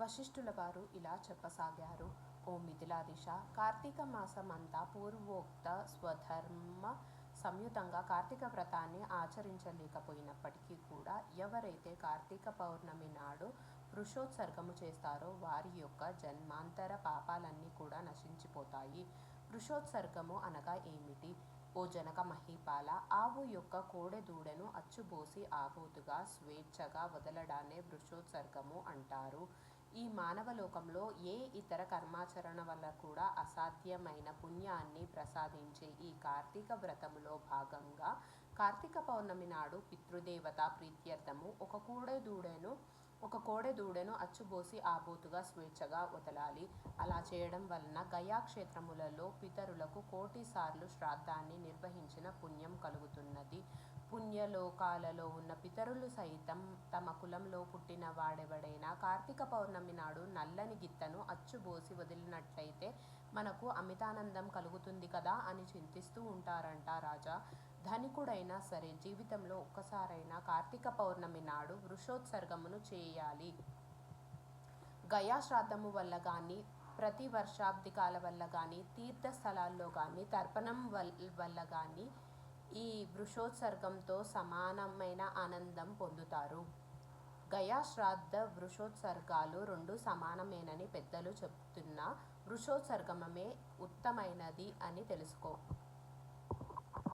వశిష్ఠుల వారు ఇలా చెప్పసాగారు. ఓ మిథిలాదిశ కార్తీక మాసం అంతా పూర్వోక్త స్వధర్మ సంయుతంగా కార్తీక వ్రతాన్ని ఆచరించలేకపోయినప్పటికీ కూడా ఎవరైతే కార్తీక పౌర్ణమి నాడు వృషోత్సర్గము చేస్తారో వారి యొక్క జన్మాంతర పాపాలన్నీ కూడా నశించిపోతాయి. వృషోత్సర్గము అనగా ఏమిటి? ఓ జనక మహీపాల! ఆవు యొక్క కోడెదూడను అచ్చుబోసి ఆబోతుగా స్వేచ్ఛగా వదలడాన్ని వృషోత్సర్గము అంటారు. ఈ మానవలోకంలో ఏ ఇతర కర్మాచరణ వల్ల కూడా అసాధ్యమైన పుణ్యాన్ని ప్రసాదించే ఈ కార్తీక వ్రతములో భాగంగా కార్తీక పౌర్ణమి నాడు పితృదేవత ప్రీత్యర్థము ఒక కోడెదూడను ఒక కోడెదూడను అచ్చుబోసి ఆబోతుగా స్వేచ్ఛగా వదలాలి. అలా చేయడం వలన గయా క్షేత్రములలో పితరులకు కోటిసార్లు శ్రాద్ధాన్ని నిర్వహించిన పుణ్యం కలుగుతున్నది. పుణ్యలోకాలలో ఉన్న పితరులు సైతం తమ కులంలో పుట్టిన వాడెవడైనా కార్తీక పౌర్ణమి నాడు నల్లని గిత్తను అచ్చుబోసి వదిలినట్లయితే మనకు అమితానందం కలుగుతుంది కదా అని చింతిస్తూ ఉంటారంట రాజా! ధనికుడైనా సరే జీవితంలో ఒక్కసారైనా కార్తీక పౌర్ణమి నాడు వృషోత్సర్గమును చేయాలి. గయా శ్రాద్ధము వల్ల కానీ ప్రతి వర్షాబ్దికాల వల్ల కానీ తీర్థ స్థలాల్లో తర్పణం వల్ల కానీ ఈ వృషోత్సర్గంతో సమానమైన ఆనందం పొందుతారు. గయా శ్రాద్ధ వృషోత్సర్గాలు రెండు సమానమేనని పెద్దలు చెబుతున్నా వృషోత్సర్గమే ఉత్తమమైనది అని తెలుసుకో.